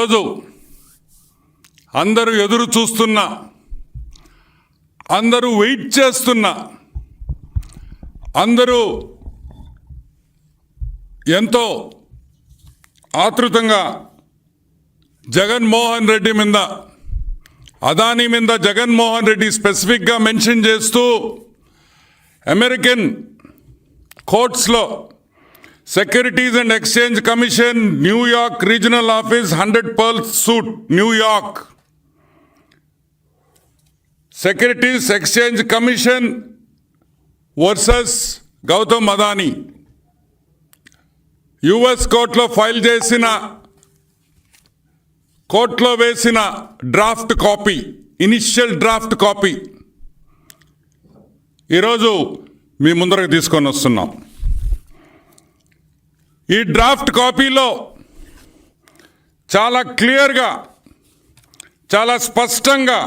ఈరోజు అందరూ ఎదురు చూస్తున్న అందరూ వెయిట్ చేస్తున్న అందరూ ఎంతో ఆతృతంగా జగన్మోహన్ రెడ్డి మీద అదానీ మీద జగన్మోహన్ రెడ్డి స్పెసిఫిక్గా మెన్షన్ చేస్తూ American కోర్ట్స్లో securities and exchange commission New York regional office hundred pearl suite New York securities exchange commission versus Gautam Adani US కోర్టులో ఫైల్ చేసిన కోర్టులో వేసిన draft copy initial draft copy ఈరోజు మీ ముందరకు తీసుకొని వస్తున్నాం. ఈ డ్రాఫ్ట్ కాపీలో చాలా క్లియర్గా చాలా స్పష్టంగా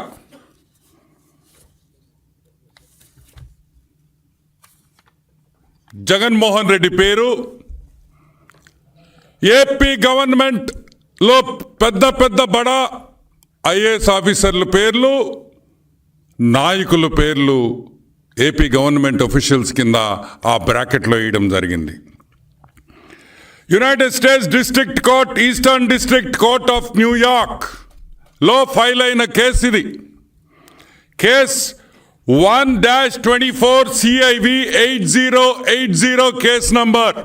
జగన్మోహన్ రెడ్డి పేరు ఏపీ గవర్నమెంట్లో పెద్ద పెద్ద బడా ఐఏఎస్ ఆఫీసర్ల పేర్లు నాయకుల పేర్లు ఏపీ గవర్నమెంట్ అఫీషియల్స్ కింద ఆ బ్రాకెట్లో వేయడం జరిగింది. United States district court eastern district court of న్యూయార్క్లో ఫైల్ అయిన కేసు ఇది. Case one dash twenty four CIV eight zero eight zero case number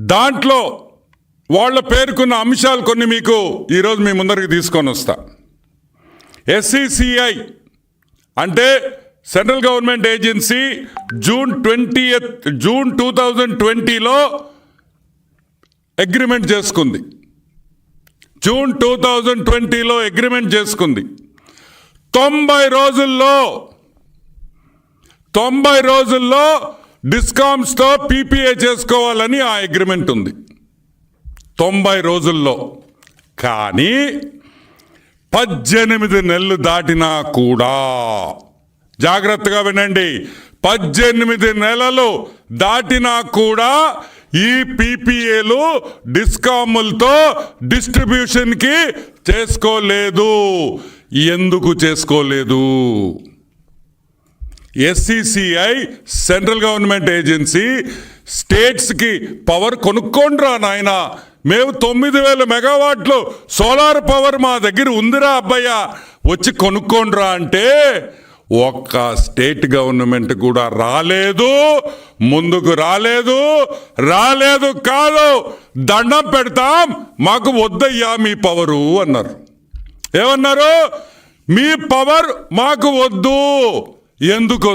దాంట్లో వాళ్ళ పేర్కొన్న అంశాలు కొన్ని మీకు ఈరోజు మీ ముందరికి తీసుకొని వస్తా. ఎస్సిసిఐ అంటే central government agency June twenty June two thousand ట్వంటీలో అగ్రిమెంట్ చేసుకుంది. జూన్ టూ థౌజండ్ ట్వంటీలో అగ్రిమెంట్ చేసుకుంది. తొంభై రోజుల్లో తొంభై రోజుల్లో డిస్కామ్స్తో పీపీఏ చేసుకోవాలని ఆ అగ్రిమెంట్ ఉంది. తొంభై రోజుల్లో. కానీ పద్దెనిమిది నెలలు దాటినా కూడా జాగ్రత్తగా వినండి. పద్దెనిమిది నెలలు దాటినా కూడా ఈ పీపీఏలు డిస్కాములతో డిస్ట్రిబ్యూషన్కి చేసుకోలేదు. ఎందుకు చేసుకోలేదు? ఎస్సిసిఐ సెంట్రల్ గవర్నమెంట్ ఏజెన్సీ స్టేట్స్కి పవర్ కొనుక్కోండిరా నాయన. మేము తొమ్మిది వేల మెగావాట్లు సోలార్ పవర్ మా దగ్గర ఉందిరా అబ్బయ్య. వచ్చి కొనుక్కోండిరా అంటే ఒక్క స్టేట్ గవర్నమెంట్ కూడా రాలేదు ముందుకు రాలేదు రాలేదు కాదు. దండం పెడతాం మాకు వద్దయ్యా మీ పవరు అన్నారు. ఏమన్నారు? మీ పవర్ మాకు వద్దు. ఎందుకు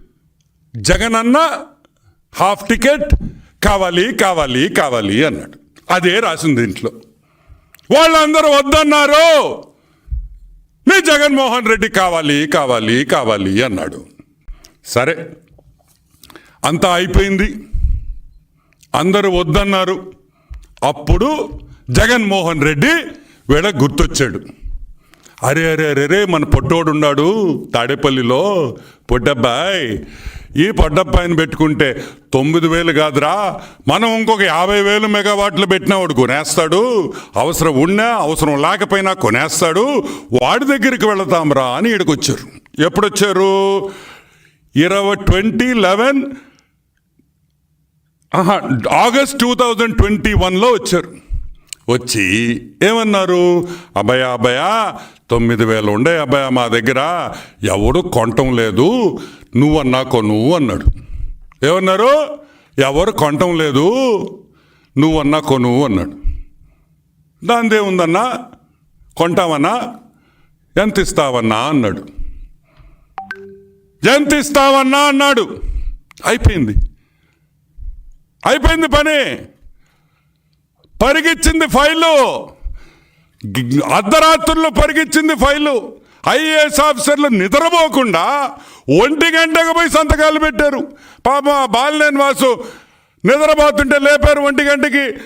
జగన్ అన్న హాఫ్ టికెట్ కావాలి కావాలి కావాలి అన్నాడు. అదే రాసింది దీంట్లో. వాళ్ళందరూ వద్దన్నారు. మీ జగన్మోహన్ రెడ్డి కావాలి కావాలి కావాలి అన్నాడు. సరే అంతా అయిపోయింది. అందరూ వద్దన్నారు. అప్పుడు జగన్మోహన్ రెడ్డి వీడ గుర్తొచ్చాడు. అరే అరే అరే రే మన పొట్టోడు ఉన్నాడు తాడేపల్లిలో. పొట్టబ్బాయ్ ఈ పొట్టబ్బాయిని పెట్టుకుంటే తొమ్మిది వేలు కాదురా. మనం ఇంకొక యాభై వేలు మెగావాట్లు పెట్టినా వాడు కొనేస్తాడు. అవసరం ఉన్నా అవసరం లేకపోయినా కొనేస్తాడు. వాడి దగ్గరికి వెళతాంరా అని ఇక్కడికొచ్చారు వచ్చారు ఇరవై twenty eleven August two thousand twenty వన్లో వచ్చారు. వచ్చి ఏమన్నారు? అభయ అభయ తొమ్మిది వేలు ఉండే అబ్బాయి మా దగ్గర. ఎవడు కొనటం లేదు. నువ్వన్నా కొను అన్నాడు. ఏమన్నారు? ఎవరు కొనటం లేదు. నువ్వన్నా కొను అన్నాడు. దానిదే ఉందన్నా? కొంటావన్నా? ఎంత ఇస్తావన్నా అన్నాడు. ఎంత ఇస్తావన్నా అన్నాడు. అయిపోయింది. అయిపోయింది పని. పరిగిచ్చింది ఫైలు. అర్ధరాత్రుల్లో పరిగెచ్చింది ఫైలు. ఐఏఎస్ ఆఫీసర్లు నిద్రపోకుండా ఒంటి గంటకు పోయి సంతకాలు పెట్టారు. పాప బాలినేని వాసు నిద్రపోతుంటే లేపారు ఒంటి గంటకి.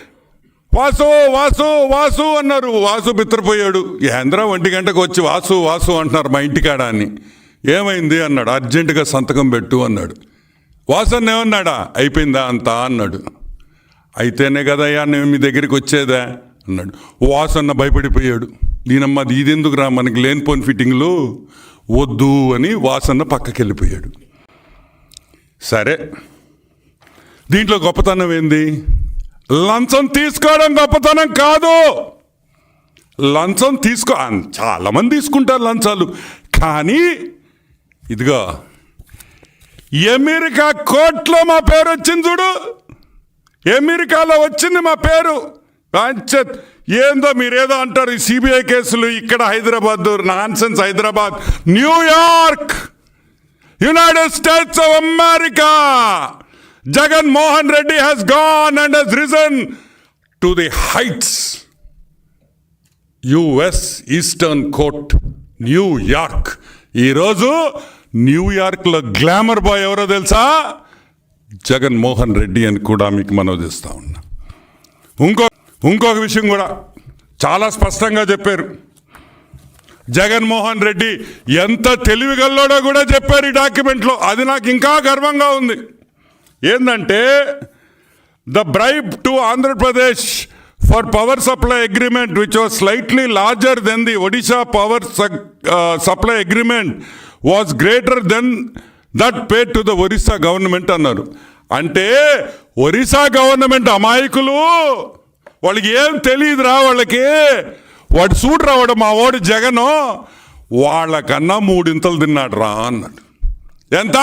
వాసు వాసు వాసు అన్నారు. వాసు బిత్రపోయాడు. ఏంద్ర ఒంటి గంటకు వచ్చి వాసు వాసు అంటున్నారు మా ఇంటికాడ అని ఏమైంది అన్నాడు. అర్జెంటుగా సంతకం పెట్టు అన్నాడు. వాసన్ ఏమన్నాడా? అయిపోయిందా అంతా అన్నాడు. అయితేనే కదయ్యా నేను మీ దగ్గరికి వచ్చేదా? అన్నాడు. వాసన్న భయపడిపోయాడు. దీనమ్మ ఇదెందుకు రా మనకి లేనిపోని ఫిట్టింగ్లు. వద్దు అని వాసన్న పక్కకి వెళ్ళిపోయాడు సరే దీంట్లో గొప్పతనం ఏంది? లంచం తీసుకోవడం గొప్పతనం కాదు. లంచం తీసుకో చాలామంది తీసుకుంటారు లంచాలు. కానీ ఇదిగో అమెరికా కోర్టులో మా పేరు వచ్చింది చూడు. అమెరికాలో వచ్చింది మా పేరు. అంచెత్ ఏందో మీరేదో అంటారు ఈ సిబిఐ కేసులు ఇక్కడ Hyderabad nonsense Hyderabad New York United States of America. Jagan Mohan Reddy has gone and he's risen to the heights US eastern court New York ఈరోజు న్యూయార్క్లో గ్లామర్ బాయ్ ఎవరో తెలుసా? జగన్ మోహన్ రెడ్డి అని కూడా మీకు మనవి చేస్తా ఉన్నా. ఇంకో ఇంకొక విషయం కూడా చాలా స్పష్టంగా చెప్పారు. జగన్మోహన్ రెడ్డి ఎంత తెలివిగల్లోడో కూడా చెప్పారు ఈ డాక్యుమెంట్లో. అది నాకు ఇంకా గర్వంగా ఉంది. ఏంటంటే the bribe to Andhra Pradesh for power supply agreement which was slightly larger than the Odisha power supply agreement was greater than that pay to the Orissa government అన్నారు. అంటే ఒరిస్సా గవర్నమెంట్ అమాయకులు. వాళ్ళకి ఏం తెలియదురా వాళ్ళకి. వాడు చూడు రావాడు మా వాడు జగను. వాళ్ళకన్నా మూడింతలు తిన్నాడు రా అన్నాడు. ఎంత?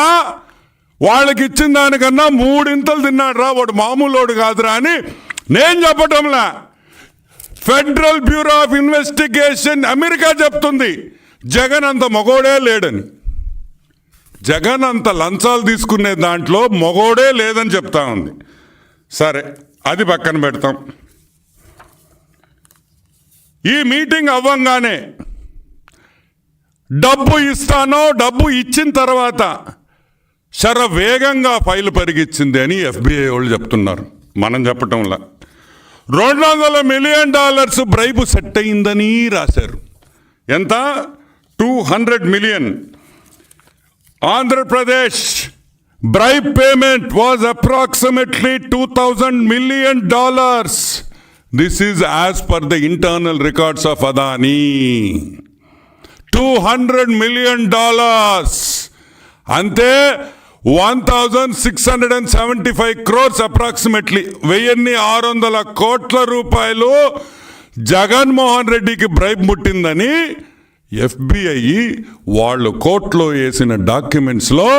వాళ్ళకి ఇచ్చిన దానికన్నా మూడింతలు తిన్నాడు రా వాడు మామూలోడు కాదురా అని నేను చెప్పటంలా. Federal bureau of investigation America చెప్తుంది జగన్ అంత మగోడే లేడని. జగన్ అంత లంచాలు తీసుకునే దాంట్లో మగోడే లేదని చెప్తా ఉంది. సరే అది పక్కన పెడతాం. ఈ మీటింగ్ అవ్వంగానే డబ్బు ఇస్తానో డబ్బు ఇచ్చిన తర్వాత శర వేగంగా ఫైల్ పరిగిచ్చింది అని ఎఫ్బిఐ వాళ్ళు చెప్తున్నారు. మనం చెప్పటంలా. రెండు వందల మిలియన్ డాలర్స్ బ్రైబు సెట్ అయిందని రాశారు. ఎంత? Two hundred million. Andhra Pradesh bribe payment was approximately two thousand million dollars. This is as per the internal records of Adani two hundred million dollars అంతే one thousand six hundred and seventy five crores approximately వెయ్యిన్ని ఆరు వందల కోట్ల రూపాయలు జగన్మోహన్ రెడ్డికి bribe ముట్టిందని FBI వాళ్ళు కోర్టులో వేసిన డాక్యుమెంట్స్లో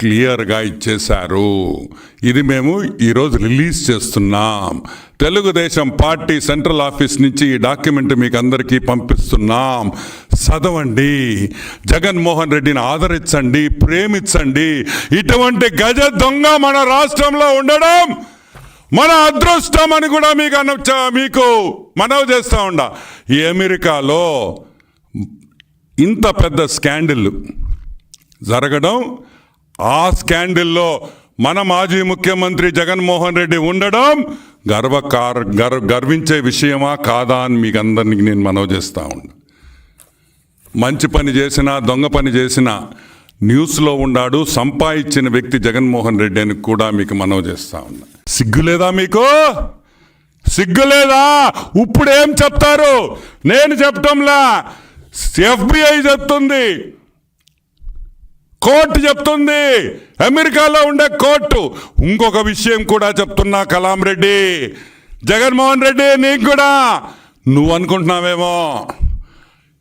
క్లియర్గా ఇచ్చేశారు. ఇది మేము ఈరోజు రిలీజ్ చేస్తున్నాం. తెలుగుదేశం పార్టీ సెంట్రల్ ఆఫీస్ నుంచి ఈ డాక్యుమెంట్ మీకు అందరికీ పంపిస్తున్నాం. చదవండి. జగన్మోహన్ రెడ్డిని ఆదరించండి ప్రేమించండి. ఇటువంటి గజ దొంగ మన రాష్ట్రంలో ఉండడం మన అదృష్టం అని కూడా మీకు అన మీకు మనవి చేస్తా ఉండ? ఈ అమెరికాలో ఇంత పెద్ద స్కాండిల్ జరగడం ఆ స్కాండిల్లో మన మాజీ ముఖ్యమంత్రి జగన్మోహన్ రెడ్డి ఉండడం గర్వకార గర్ గర్వించే విషయమా కాదా అని మీకు అందరినీ నేను మనవి చేస్తా ఉన్నా. మంచి పని చేసినా దొంగ పని చేసినా న్యూస్లో ఉన్నాడు సంపాదించిన వ్యక్తి జగన్మోహన్ రెడ్డి అని కూడా మీకు మనవి చేస్తా ఉన్నా. సిగ్గులేదా మీకు? సిగ్గులేదా ఇప్పుడు ఏం చెప్తారు? నేను చెప్పటంలా. ఎఫ్బిఐ చెప్తుంది. కోర్టు చెప్తుంది. అమెరికాలో ఉండే కోర్టు. ఇంకొక విషయం కూడా చెప్తున్నా కలాం రెడ్డి. జగన్మోహన్ రెడ్డి నీకు కూడా. నువ్వు అనుకుంటున్నావేమో?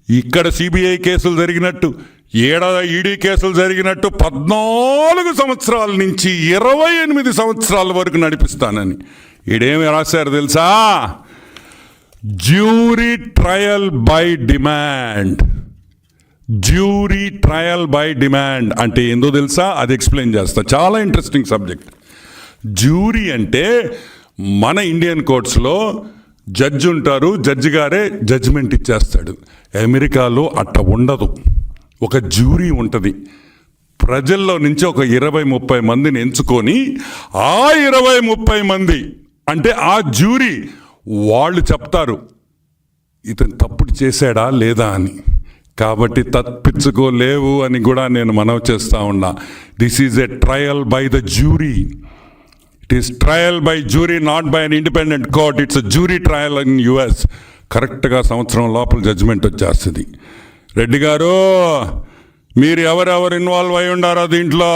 ఇక్కడ సిబిఐ కేసులు జరిగినట్టు ఏడ ఈడీ కేసులు జరిగినట్టు పద్నాలుగు సంవత్సరాల నుంచి ఇరవై ఎనిమిది సంవత్సరాల వరకు నడిపిస్తానని. ఈడేమి రాశారు తెలుసా? Jury trial by demand. Jury trial by demand అంటే ఏందో తెలుసా? అది ఎక్స్ప్లెయిన్ చేస్తా. చాలా ఇంట్రెస్టింగ్ సబ్జెక్ట్. జ్యూరీ అంటే మన ఇండియన్ కోర్ట్స్లో జడ్జి ఉంటారు జడ్జి గారే జడ్జిమెంట్ ఇచ్చేస్తాడు. అమెరికాలో అట్ట ఉండదు. ఒక జ్యూరీ ఉంటుంది. ప్రజల్లో నుంచి ఒక ఇరవై ముప్పై మందిని ఎంచుకొని ఆ ఇరవై ముప్పై మంది అంటే ఆ జ్యూరీ వాళ్ళు చెప్తారు. ఇతను తప్పుడు చేశాడా లేదా అని. కాబట్టి తప్పించుకోలేవు అని కూడా నేను మనవి చేస్తూ ఉన్నా. This is a trial by the jury it is trial by jury not by an independent court it's jury trial in US కరెక్ట్గా సంవత్సరం లోపల జడ్జిమెంట్ వచ్చేస్తుంది. రెడ్డి గారు మీరు ఎవరెవరు ఇన్వాల్వ్ అయి ఉండారో దీంట్లో?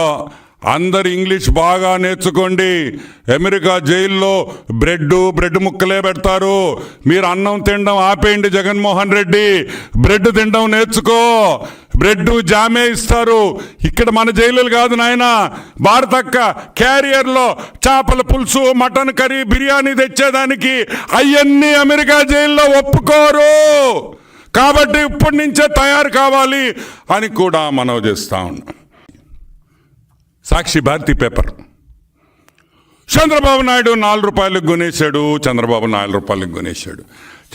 అందరు ఇంగ్లీష్ బాగా నేర్చుకోండి. అమెరికా జైల్లో బ్రెడ్ బ్రెడ్ ముక్కలే పెడతారు. మీరు అన్నం తినడం ఆపేయండి జగన్మోహన్ రెడ్డి. బ్రెడ్ తినడం నేర్చుకో. బ్రెడ్ జామే ఇస్తారు. ఇక్కడ మన జైలులు కాదు నాయన. భారతక్క క్యారియర్లో చేపల పులుసు మటన్ కర్రీ బిర్యానీ తెచ్చేదానికి అవన్నీ అమెరికా జైల్లో ఒప్పుకోరు. కాబట్టి ఇప్పటి నుంచే తయారు కావాలి అని కూడా మనవి చేస్తా ఉన్నాం. సాక్షి భారతి పేపర్. చంద్రబాబు నాయుడు నాలుగు రూపాయలకు కొనేశాడు చంద్రబాబు నాలుగు రూపాయలకు కొనేశాడు.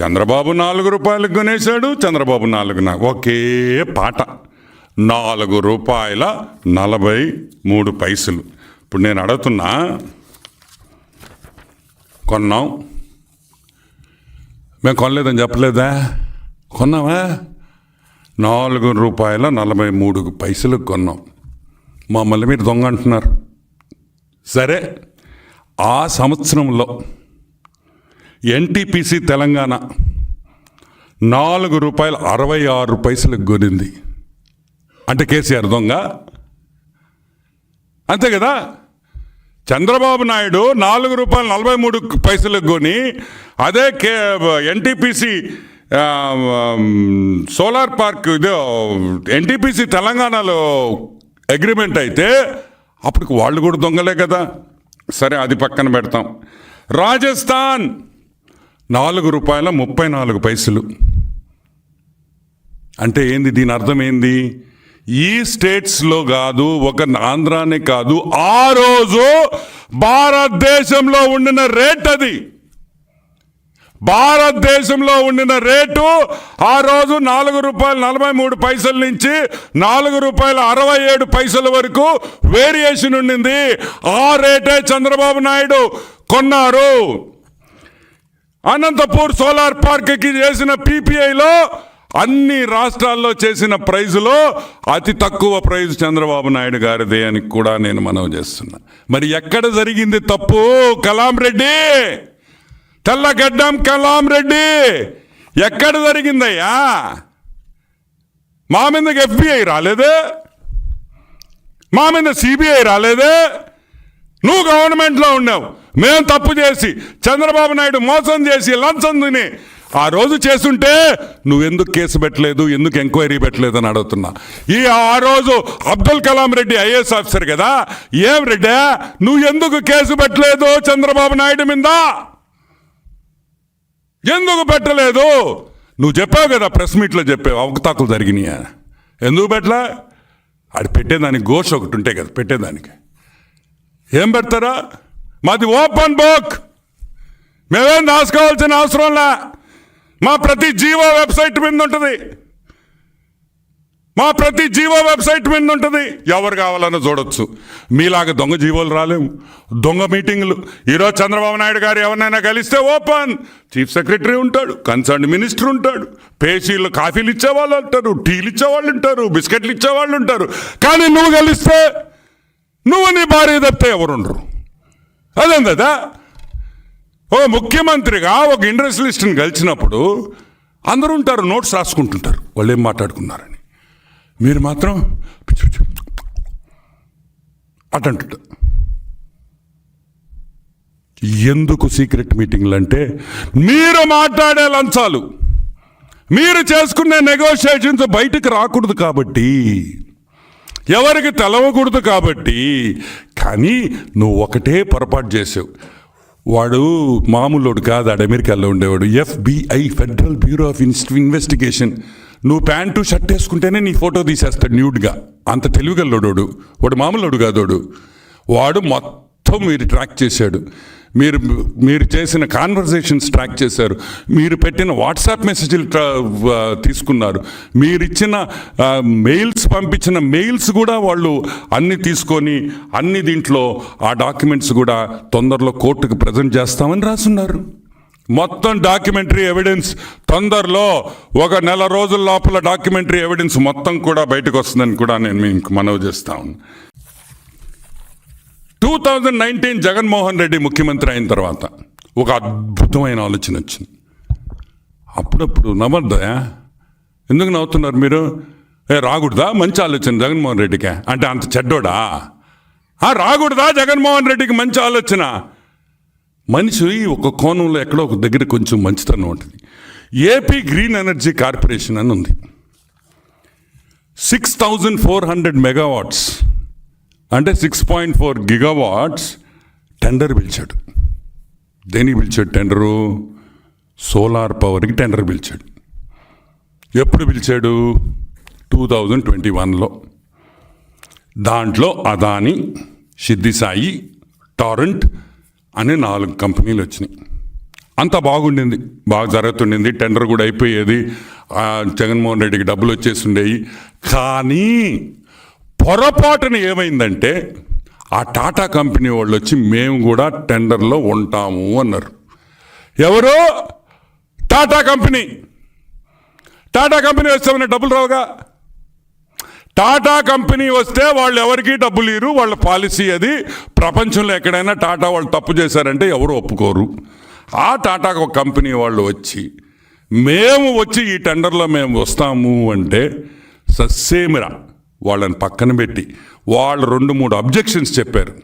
చంద్రబాబు నాలుగు రూపాయలకు కొనేశాడు చంద్రబాబు నాలుగు నా- ఒకే పాట. నాలుగు రూపాయల నలభై మూడు పైసలు. ఇప్పుడు నేను అడుగుతున్నా కొన్నాం. మేము కొనలేదని చెప్పలేదా? కొన్నావా? నాలుగు రూపాయల నలభై మూడు పైసలు కొన్నాం. మమ్మల్ని మీరు దొంగ అంటున్నారు. సరే ఆ సంవత్సరంలో ఎన్టీపీసీ తెలంగాణ నాలుగు రూపాయల అరవై ఆరు పైసలకు కొనింది. అంటే కేసీఆర్ దొంగ? అంతే కదా? చంద్రబాబు నాయుడు నాలుగు రూపాయలు నలభై మూడు పైసలకు కొని అదే కే ఎన్టీపీసీ సోలార్ పార్క్ ఇది ఎన్టీపీసీ తెలంగాణలో అగ్రిమెంట్ అయితే అప్పటికి వాళ్ళు కూడా దొంగలే కదా. సరే అది పక్కన పెడతాం. రాజస్థాన్ నాలుగు రూపాయల ముప్పై నాలుగు పైసలు. అంటే ఏంది దీని అర్థం ఏంది? ఈ స్టేట్స్లో కాదు ఒక ఆంధ్రానే కాదు ఆ రోజు భారతదేశంలో ఉండిన రేట్ అది. భారతదేశంలో ఉండిన రేటు ఆ రోజు నాలుగు రూపాయల నలభై మూడు పైసల నుంచి నాలుగు రూపాయల అరవై ఏడు పైసల వరకు వేరియేషన్ ఉండింది. ఆ రేటే చంద్రబాబు నాయుడు కొన్నారు. అనంతపూర్ సోలార్ పార్క్కి చేసిన పీపీఐలో అన్ని రాష్ట్రాల్లో చేసిన ప్రైజులో అతి తక్కువ ప్రైజ్ చంద్రబాబు నాయుడు గారిదే అని కూడా నేను మనవి చేస్తున్నా. మరి ఎక్కడ జరిగింది తప్పు కలాం రెడ్డి? తెల్లగడ్డం కలాం రెడ్డి. ఎక్కడ జరిగిందయ్యా? మా మీదకి ఎఫ్బిఐ రాలేదే? మా మీద సిబిఐ రాలేదే? నువ్వు గవర్నమెంట్లో ఉన్నావు. మేము తప్పు చేసి చంద్రబాబు నాయుడు మోసం చేసి లంచం తిని ఆ రోజు చేసుంటే నువ్వెందుకు కేసు పెట్టలేదు ఎందుకు ఎంక్వైరీ పెట్టలేదు అని అడుగుతున్నా. ఈ ఆ రోజు అబ్దుల్ కలాం రెడ్డి ఐఏఎస్ ఆఫీసర్ కదా. ఏం రెడ్డి? నువ్వు ఎందుకు కేసు పెట్టలేదు చంద్రబాబు నాయుడు మీద? ఎందుకు పెట్టలేదు? నువ్వు చెప్పావు కదా ప్రెస్ మీట్లో చెప్పావు అవకతాకులు జరిగినాయా? ఎందుకు పెట్టలే? అది పెట్టేదానికి ఘోష ఒకటి ఉంటే కదా పెట్టేదానికి. ఏం పెడతారా? మాది ఓపెన్ బుక్. మేమేం రాసుకోవాల్సిన అవసరంలా మా ప్రతి జీవో వెబ్సైట్ మీద ఉంటుంది. మా ప్రతి జీవో వెబ్సైట్ మీద ఉంటుంది. ఎవరు కావాలన్నా చూడొచ్చు. మీలాగా దొంగ జీవోలు రాలేము. దొంగ మీటింగ్లు. ఈరోజు చంద్రబాబు నాయుడు గారు ఎవరినైనా కలిస్తే ఓపెన్. చీఫ్ సెక్రటరీ ఉంటాడు కన్సర్న్ మినిస్టర్ ఉంటాడు పేషీలు కాఫీలు ఇచ్చేవాళ్ళు ఉంటారు టీలు ఇచ్చేవాళ్ళు ఉంటారు బిస్కెట్లు ఇచ్చేవాళ్ళు ఉంటారు. కానీ నువ్వు కలిస్తే నువ్వు నీ భార్య తప్పితే ఎవరుండరు? అదేందా ఓ ముఖ్యమంత్రిగా ఒక ఇండస్ట్రియలిస్ట్ని కలిసినప్పుడు అందరూ ఉంటారు నోట్స్ రాసుకుంటుంటారు. వాళ్ళు ఏం మాట్లాడుకున్నారని. మీరు మాత్రం అటంటు ఎందుకు సీక్రెట్ మీటింగ్లు అంటే మీరు మాట్లాడే లంచాలు మీరు చేసుకునే నెగోషియేషన్స్ బయటకు రాకూడదు కాబట్టి ఎవరికి తెలవకూడదు కాబట్టి కానీ నువ్వు ఒకటే పొరపాటు చేసావు. వాడు మామూలుడు కాదు ఆడు అమెరికాలో ఉండేవాడు FBI federal bureau of investigation. నువ్వు ప్యాంటు షర్ట్ వేసుకుంటేనే నీ ఫోటో తీసేస్తాడు న్యూడ్గా. అంత తెలివిగల్లోడు వాడు. మామూలుడు కాదోడు వాడు. మొత్తం మీరు ట్రాక్ చేశాడు. మీరు మీరు చేసిన కాన్వర్జేషన్స్ ట్రాక్ చేశారు. మీరు పెట్టిన వాట్సాప్ మెసేజ్లు తీసుకున్నారు. మీరు ఇచ్చిన మెయిల్స్ పంపించిన మెయిల్స్ కూడా వాళ్ళు అన్ని తీసుకొని అన్ని దీంట్లో ఆ డాక్యుమెంట్స్ కూడా తొందరలో కోర్టుకు ప్రజెంట్ చేస్తామని రాసున్నారు. మొత్తం డాక్యుమెంటరీ ఎవిడెన్స్ తొందరలో ఒక నెల రోజుల లోపల డాక్యుమెంటరీ ఎవిడెన్స్ మొత్తం కూడా బయటకు వస్తుందని కూడా నేను మీకు మనవి చేస్తా ఉన్నాను two thousand nineteen Jaganmohan Reddy ముఖ్యమంత్రి అయిన తర్వాత ఒక అద్భుతమైన ఆలోచన వచ్చింది. అప్పుడప్పుడు నవ్వద్దా? ఎందుకు నవ్వుతున్నారు మీరు? ఏ రాకూడదా? మంచి ఆలోచన జగన్మోహన్ రెడ్డికి. అంటే అంత చెడ్డోడా? రాకూడదా జగన్మోహన్ రెడ్డికి మంచి ఆలోచన? మనిషి ఒక కోణంలో ఎక్కడో ఒక దగ్గర కొంచెం మంచితనం ఉంటుంది. ఏపీ గ్రీన్ ఎనర్జీ కార్పొరేషన్ అని ఉంది. Six thousand four hundred megawatts అంటే six point four gigawatts tender పిలిచాడు. దేనికి పిలిచాడు టెండరు సోలార్ పవర్కి టెండర్ పిలిచాడు. ఎప్పుడు పిలిచాడు? టూ థౌజండ్ ట్వంటీ వన్లో దాంట్లో అదాని సిద్ధి సాయి టారెంట్ అనే నాలుగు కంపెనీలు వచ్చినాయి. అంత బాగుండింది. బాగా జరుగుతుండింది. టెండర్ కూడా అయిపోయేది. జగన్మోహన్ రెడ్డికి డబ్బులు వచ్చేసి ఉండేవి కానీ పొరపాటున ఏమైందంటే ఆ టాటా కంపెనీ వాళ్ళు వచ్చి మేము కూడా టెండర్లో ఉంటాము అన్నారు. ఎవరు? టాటా కంపెనీ. టాటా కంపెనీ వచ్చామని డబ్బులు రావుగా? టాటా కంపెనీ వస్తే వాళ్ళు ఎవరికి డబ్బులు ఇరు వాళ్ళ పాలసీ అది. ప్రపంచంలో ఎక్కడైనా టాటా వాళ్ళు తప్పు చేశారంటే ఎవరు ఒప్పుకోరు. ఆ టాటా కంపెనీ వాళ్ళు వచ్చి మేము వచ్చి ఈ టెండర్లో మేము వస్తాము అంటే సస్సేమిరా వాళ్ళని పక్కన పెట్టి వాళ్ళు రెండు మూడు అబ్జెక్షన్స్ చెప్పారు.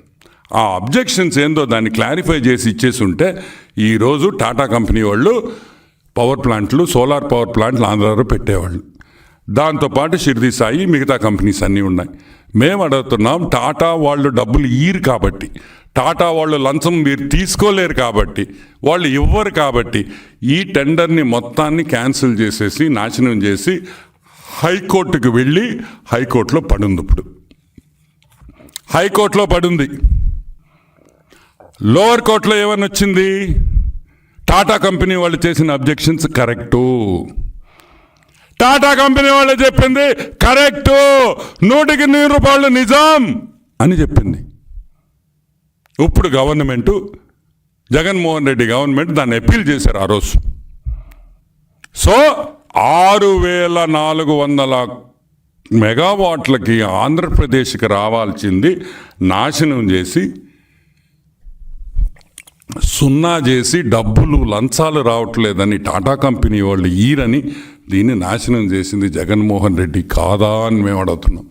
ఆ అబ్జెక్షన్స్ ఏందో దాన్ని క్లారిఫై చేసి ఇచ్చేసి ఉంటే ఈరోజు టాటా కంపెనీ వాళ్ళు పవర్ ప్లాంట్లు సోలార్ పవర్ ప్లాంట్లు ఆంధ్రాలో పెట్టేవాళ్ళు. దాంతోపాటు షిర్ది సాయి మిగతా కంపెనీస్ అన్నీ ఉన్నాయి. మేము అడుగుతున్నాం టాటా వాళ్ళు డబ్బులు ఇయ్యరు కాబట్టి టాటా వాళ్ళు లంచం మీరు తీసుకోలేరు కాబట్టి వాళ్ళు ఇవ్వరు కాబట్టి ఈ టెండర్ని మొత్తాన్ని క్యాన్సిల్ చేసేసి నాశనం చేసి హైకోర్టుకు వెళ్ళి హైకోర్టులో పడుంది ఇప్పుడు. హైకోర్టులో పడుంది. లోవర్ కోర్టులో ఏమని వచ్చింది టాటా కంపెనీ వాళ్ళు చేసిన అబ్జెక్షన్స్ కరెక్టు. టాటా కంపెనీ వాళ్ళు చెప్పింది కరెక్టు. నూటికి నూరు రూపాయలు నిజాం అని చెప్పింది. ఇప్పుడు గవర్నమెంట్ జగన్మోహన్ రెడ్డి గవర్నమెంట్ దాన్ని అప్పీల్ చేశారు ఆ రోజు. సో ఆరు వేల నాలుగు వందల మెగావాట్లకి ఆంధ్రప్రదేశ్కి రావాల్సింది నాశనం చేసి సున్నా చేసి డబ్బులు లంచాలు రావట్లేదని టాటా కంపెనీ వాళ్ళు ఈరని దీన్ని నాశనం చేసింది జగన్మోహన్ రెడ్డి కాదా అని మేము అడుగుతున్నాం.